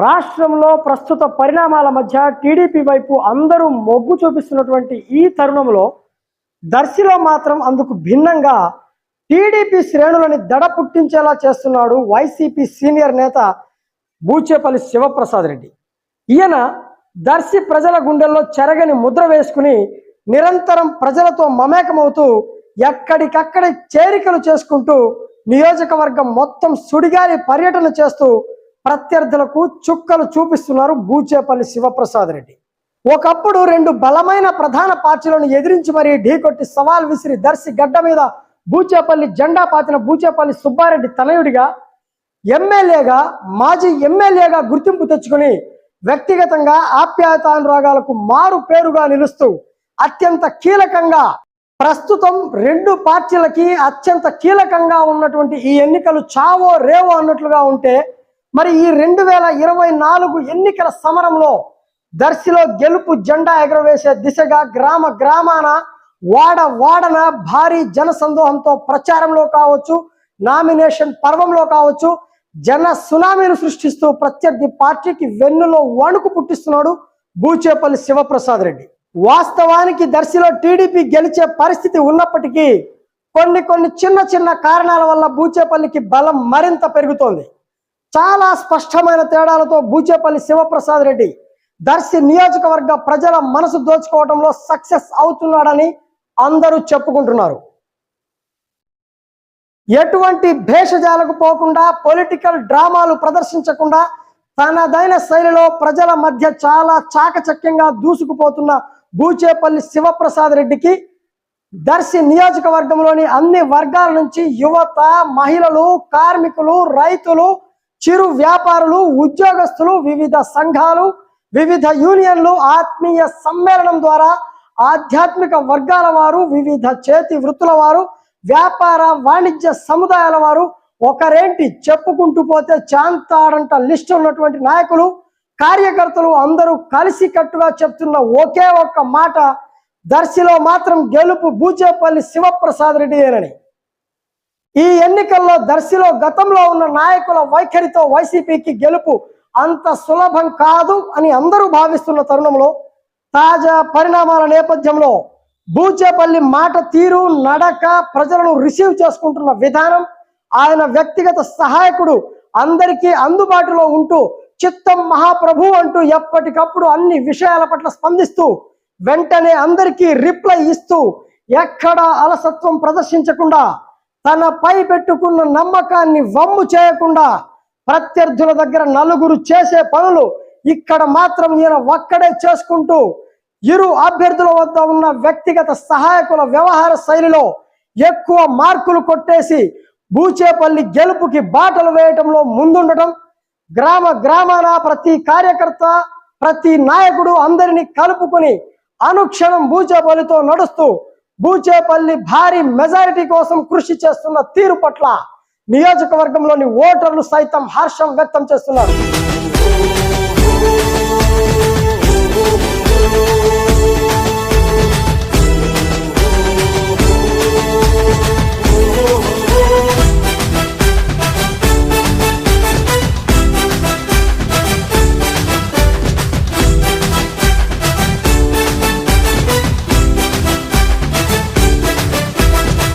రాష్ట్రంలో ప్రస్తుత పరిణామాల మధ్య టీడీపీ వైపు అందరూ మొగ్గు చూపిస్తున్నటువంటి ఈ తరుణంలో దర్శిలో మాత్రం అందుకు భిన్నంగా టీడీపీ శ్రేణులని దడ పుట్టించేలా చేస్తున్నాడు వైసీపీ సీనియర్ నేత బూచేపల్లి శివప్రసాద్ రెడ్డి. ఈయన దర్శి ప్రజల గుండెల్లో చెరగని ముద్ర వేసుకుని నిరంతరం ప్రజలతో మమేకమవుతూ ఎక్కడికక్కడి చేరికలు చేసుకుంటూ నియోజకవర్గం మొత్తం సుడిగాలి పర్యటన చేస్తూ ప్రత్యర్థులకు చుక్కలు చూపిస్తున్నారు బూచేపల్లి శివప్రసాద్ రెడ్డి. ఒకప్పుడు రెండు బలమైన ప్రధాన పార్టీలను ఎదిరించి మరీ ఢీకొట్టి సవాల్ విసిరి దర్శి గడ్డ మీద బూచేపల్లి జెండా పాతిన బూచేపల్లి సుబ్బారెడ్డి తనయుడిగా ఎమ్మెల్యేగా మాజీ ఎమ్మెల్యేగా గుర్తింపు తెచ్చుకుని వ్యక్తిగతంగా ఆప్యాయతానురాగాలకు మారు పేరుగా నిలుస్తూ అత్యంత కీలకంగా ప్రస్తుతం రెండు పార్టీలకి అత్యంత కీలకంగా ఉన్నటువంటి ఈ ఎన్నికలు చావో రేవో అన్నట్లుగా ఉంటే మరి ఈ రెండు వేల ఇరవై నాలుగు ఎన్నికల సమరంలో దర్శిలో గెలుపు జెండా ఎగరవేసే దిశగా గ్రామ గ్రామాన వాడ వాడన భారీ జన సందోహంతో ప్రచారంలో కావచ్చు నామినేషన్ పర్వంలో కావచ్చు జన సునామీని సృష్టిస్తూ ప్రత్యర్థి పార్టీకి వెన్నులో వణుకు పుట్టిస్తున్నాడు బూచేపల్లి శివప్రసాద్ రెడ్డి. వాస్తవానికి దర్శిలో టీడీపీ గెలిచే పరిస్థితి ఉన్నప్పటికీ కొన్ని కొన్ని చిన్న చిన్న కారణాల వల్ల బూచేపల్లికి బలం మరింత పెరుగుతోంది. చాలా స్పష్టమైన తేడాలతో బూచేపల్లి శివప్రసాద్ రెడ్డి దర్శి నియోజకవర్గ ప్రజల మనసు దోచుకోవడంలో సక్సెస్ అవుతున్నాడని అందరూ చెప్పుకుంటున్నారు. ఎటువంటి భేషజాలకు పోకుండా పొలిటికల్ డ్రామాలు ప్రదర్శించకుండా తనదైన శైలిలో ప్రజల మధ్య చాలా చాకచక్యంగా దూసుకుపోతున్న బూచేపల్లి శివప్రసాద్ రెడ్డికి దర్శి నియోజకవర్గంలోని అన్ని వర్గాల నుంచి యువత మహిళలు కార్మికులు రైతులు చిరు వ్యాపారులు ఉద్యోగస్తులు వివిధ సంఘాలు వివిధ యూనియన్లు ఆత్మీయ సమ్మేళనం ద్వారా ఆధ్యాత్మిక వర్గాల వారు వివిధ చేతి వృత్తుల వారు వ్యాపార వాణిజ్య సముదాయాల వారు ఒకరేంటి చెప్పుకుంటూ పోతే చాంతాడంట లిస్ట్ ఉన్నటువంటి నాయకులు కార్యకర్తలు అందరూ కలిసి కట్టుగా చెప్తున్న ఒకే ఒక్క మాట దర్శిలో మాత్రం గెలుపు బూచేపల్లి శివప్రసాద్ రెడ్డి అని ఈ ఎన్నికల్లో దర్శిలో గతంలో ఉన్న నాయకుల వైఖరితో వైసీపీకి గెలుపు అంత సులభం కాదు అని అందరూ భావిస్తున్న తరుణంలో తాజా పరిణామాల నేపథ్యంలో బూచేపల్లి మాట తీరు నడక ప్రజలను రిసీవ్ చేసుకుంటున్న విధానం ఆయన వ్యక్తిగత సహాయకుడు అందరికీ అందుబాటులో ఉంటూ చిత్తం మహాప్రభు అంటూ ఎప్పటికప్పుడు అన్ని విషయాల పట్ల స్పందిస్తూ వెంటనే అందరికీ రిప్లై ఇస్తూ ఎక్కడ అలసత్వం ప్రదర్శించకుండా తనపై పెట్టుకున్న నమ్మకాన్ని వమ్ము చేయకుండా ప్రత్యర్థుల దగ్గర నలుగురు చేసే పనులు ఇక్కడ మాత్రం ఈయన ఒక్కడే చేసుకుంటూ ఇరు అభ్యర్థుల వద్ద ఉన్న వ్యక్తిగత సహాయకుల వ్యవహార శైలిలో ఎక్కువ మార్కులు కొట్టేసి బూచేపల్లి గెలుపుకి బాటలు వేయటంలో ముందుండటం గ్రామ గ్రామాన ప్రతి కార్యకర్త ప్రతి నాయకుడు అందరినీ కలుపుకొని అనుక్షణం బూచేపల్లితో నడుస్తూ బూచేపల్లి భారీ మెజారిటీ కోసం కృషి చేస్తున్న తీరు పట్ల నియోజకవర్గంలోని ఓటర్లు సైతం హర్షం వ్యక్తం చేస్తున్నారు.